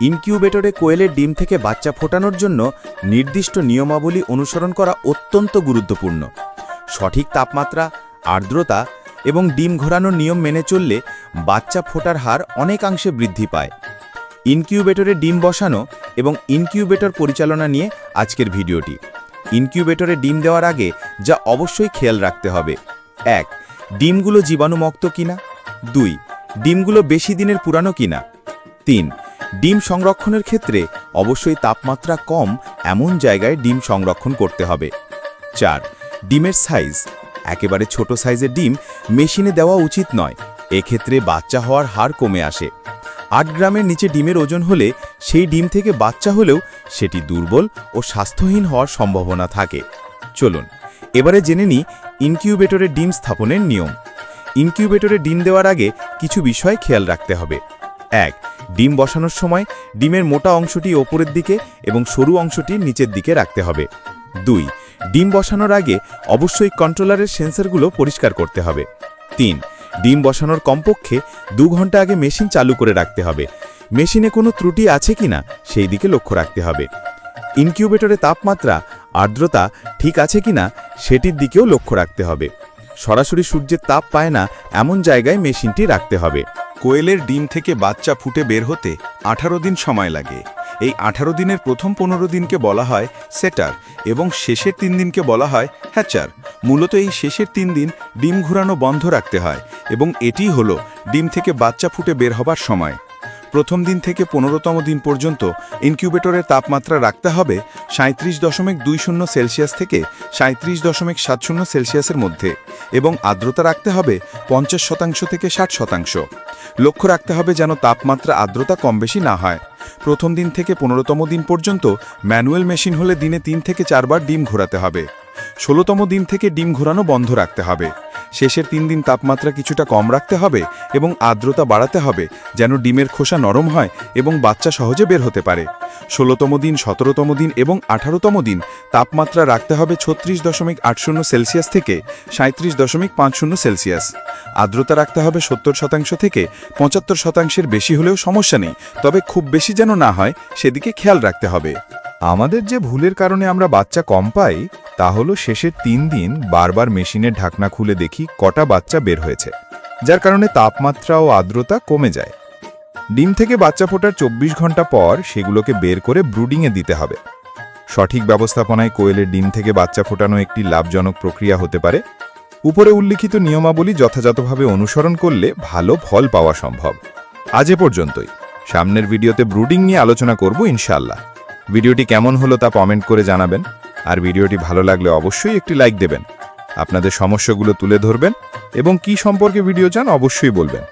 ইনকিউবেটরে কোয়েলের ডিম থেকে বাচ্চা ফোটানোর জন্য নির্দিষ্ট নিয়মাবলী অনুসরণ করা অত্যন্ত গুরুত্বপূর্ণ। সঠিক তাপমাত্রা, আর্দ্রতা এবং ডিম ঘোরানোর নিয়ম মেনে চললে বাচ্চা ফোটার হার অনেকাংশে বৃদ্ধি পায়। ইনকিউবেটরে ডিম বসানো এবং ইনকিউবেটর পরিচালনা নিয়ে আজকের ভিডিওটি। ইনকিউবেটরে ডিম দেওয়ার আগে যা অবশ্যই খেয়াল রাখতে হবে। এক, ডিমগুলো জীবাণুমুক্ত কিনা। দুই, ডিমগুলো বেশি দিনের পুরানো কিনা। তিন ডিম সংরক্ষণের ক্ষেত্রে অবশ্যই তাপমাত্রা কম এমন জায়গায় ডিম সংরক্ষণ করতে হবে। চার, ডিমের সাইজ। একেবারে ছোট সাইজের ডিম মেশিনে দেওয়া উচিত নয়, এক্ষেত্রে বাচ্চা হওয়ার হার কমে আসে। আট গ্রামের নিচে ডিমের ওজন হলে সেই ডিম থেকে বাচ্চা হলেও সেটি দুর্বল ও স্বাস্থ্যহীন হওয়ার সম্ভাবনা থাকে। চলুন, এবারে জেনে নিই ইনকিউবেটরে ডিম স্থাপনের নিয়ম। ইনকিউবেটরে ডিম দেওয়ার আগে কিছু বিষয় খেয়াল রাখতে হবে। এক ডিম বসানোর সময় ডিমের মোটা অংশটি ওপরের দিকে এবং সরু অংশটি নিচের দিকে রাখতে হবে। দুই, ডিম বসানোর আগে অবশ্যই কন্ট্রোলারের সেন্সরগুলো পরিষ্কার করতে হবে। তিন, ডিম বসানোর কমপক্ষে দু ঘণ্টা আগে মেশিন চালু করে রাখতে হবে। মেশিনে কোনো ত্রুটি আছে কি না সেই দিকে লক্ষ্য রাখতে হবে। ইনকিউবেটরে তাপমাত্রা, আর্দ্রতা ঠিক আছে কিনা সেটির দিকেও লক্ষ্য রাখতে হবে। সরাসরি সূর্যের তাপ পায় না এমন জায়গায় মেশিনটি রাখতে হবে। কোয়েলের ডিম থেকে বাচ্চা ফুটে বের হতে আঠারো দিন সময় লাগে। এই আঠারো দিনের প্রথম পনেরো দিনকে বলা হয় সেটার এবং শেষের তিন দিনকে বলা হয় হ্যাচার। মূলত এই শেষের তিন দিন ডিম ঘুরানো বন্ধ রাখতে হয় এবং এটি হলো ডিম থেকে বাচ্চা ফুটে বের হবার সময়। প্রথম দিন থেকে পনেরোতম দিন পর্যন্ত ইনকিউবেটরের তাপমাত্রা রাখতে হবে সাঁত্রিশ দশমিক দুই শূন্য সেলসিয়াস থেকে সাঁত্রিশ দশমিক সাত শূন্য সেলসিয়াসের মধ্যে এবং আর্দ্রতা রাখতে হবে পঞ্চাশ শতাংশ থেকে ষাট শতাংশ। লক্ষ্য রাখতে হবে যেন তাপমাত্রা আর্দ্রতা কম বেশি না হয়। প্রথম দিন থেকে পনেরোতম দিন পর্যন্ত ম্যানুয়াল মেশিন হলে দিনে তিন থেকে চারবার ডিম ঘোরাতে হবে। ষোলোতম দিন থেকে ডিম ঘোরানো বন্ধ রাখতে হবে। শেষের তিন দিন তাপমাত্রা কিছুটা কম রাখতে হবে এবং আর্দ্রতা বাড়াতে হবে যেন ডিমের খোসা নরম হয় এবং বাচ্চা সহজে বের হতে পারে। ষোলোতম দিন, সতেরোতম দিন এবং আঠারোতম দিন তাপমাত্রা রাখতে হবে ছত্রিশ দশমিক আট শূন্য সেলসিয়াস থেকে সাঁত্রিশ দশমিক পাঁচ শূন্য সেলসিয়াস। আর্দ্রতা রাখতে হবে সত্তর শতাংশ থেকে পঁচাত্তর শতাংশের বেশি হলেও সমস্যা নেই, তবে খুব বেশি যেন না হয় সেদিকে খেয়াল রাখতে হবে। আমাদের যে ভুলের কারণে আমরা বাচ্চা কম পাই তা হলো শেষের তিন দিন বারবার মেশিনের ঢাকনা খুলে দেখি কটা বাচ্চা বের হয়েছে, যার কারণে তাপমাত্রা ও আর্দ্রতা কমে যায়। ডিম থেকে বাচ্চা ফোটার চব্বিশ ঘণ্টা পর সেগুলোকে বের করে ব্রুডিংয়ে দিতে হবে। সঠিক ব্যবস্থাপনায় কোয়েলের ডিম থেকে বাচ্চা ফোটানো একটি লাভজনক প্রক্রিয়া হতে পারে। উপরে উল্লিখিত নিয়মাবলী যথাযথভাবে অনুসরণ করলে ভালো ফল পাওয়া সম্ভব। আজ এ পর্যন্তই। সামনের ভিডিওতে ব্রুডিং নিয়ে আলোচনা করব ইনশাল্লাহ ভিডিওটি কেমন হলো তা কমেন্ট করে জানাবেন। আর ভিডিওটি ভালো লাগলে অবশ্যই একটি লাইক দেবেন। আপনাদের সমস্যাগুলো তুলে ধরবেন এবং কি সম্পর্কে ভিডিও চান অবশ্যই বলবেন।